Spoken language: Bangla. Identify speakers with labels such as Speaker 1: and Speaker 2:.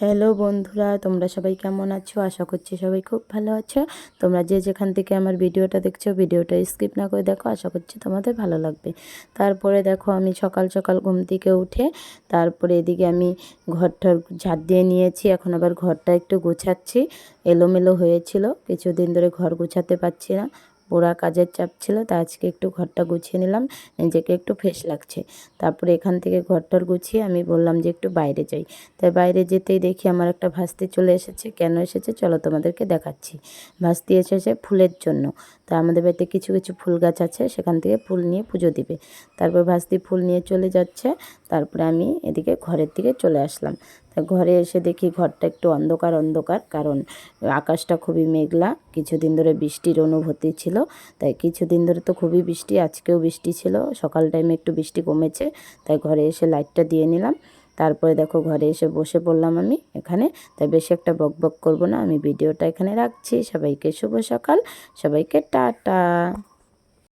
Speaker 1: হ্যালো বন্ধুরা, তোমরা সবাই কেমন আছো? আশা করছি সবাই খুব ভালো আছো। তোমরা যে যেখান থেকে আমার ভিডিওটা দেখছ, ভিডিওটা স্কিপ না করে দেখো, আশা করছি তোমাদের ভালো লাগবে। তারপরে দেখো, আমি সকাল সকাল ঘুম থেকে উঠে তারপরে এদিকে আমি ঘরটার ঝাড় দিয়ে নিয়েছি। এখন আবার ঘরটা একটু গোছাচ্ছি। এলোমেলো হয়েছিল, কিছুদিন ধরে ঘর গোছাতে পারছি না। পুরা কাজের চাপ ছিল, তা আজকে একটু ঘরটা গুছিয়ে নিলাম, নিজেকে একটু ফ্রেশ লাগছে। তারপরে এখান থেকে ঘরটার গুছিয়ে আমি বললাম যে একটু বাইরে যাই। তাই বাইরে যেতেই দেখি আমার একটা ভাস্তি চলে এসেছে। কেন এসেছে? চলো তোমাদেরকে দেখাচ্ছি। ভাস্তি এসেছে ফুলের জন্য। তা আমাদের বাড়িতে কিছু কিছু ফুল গাছ আছে, সেখান থেকে ফুল নিয়ে পুজো দিবে। তারপর ভাস্তি ফুল নিয়ে চলে যাচ্ছে। তারপরে আমি এদিকে ঘরের দিকে চলে আসলাম। তা ঘরে এসে দেখি ঘরটা একটু অন্ধকার অন্ধকার। কারণ আকাশটা খুবই মেঘলা, কিছুদিন ধরে বৃষ্টির অনুভূতি ছিল, তাই কিছুদিন ধরে তো খুবই বৃষ্টি, আজকেও বৃষ্টি ছিল, সকাল টাইমে একটু বৃষ্টি কমেছে, তাই ঘরে এসে লাইটটা দিয়ে নিলাম। তারপরে দেখো ঘরে এসে বসে পড়লাম আমি এখানে, তাই বেশি একটা বক বক করব না, আমি ভিডিওটা এখানে রাখছি, সবাইকে শুভ সকাল, সবাইকে টাটা।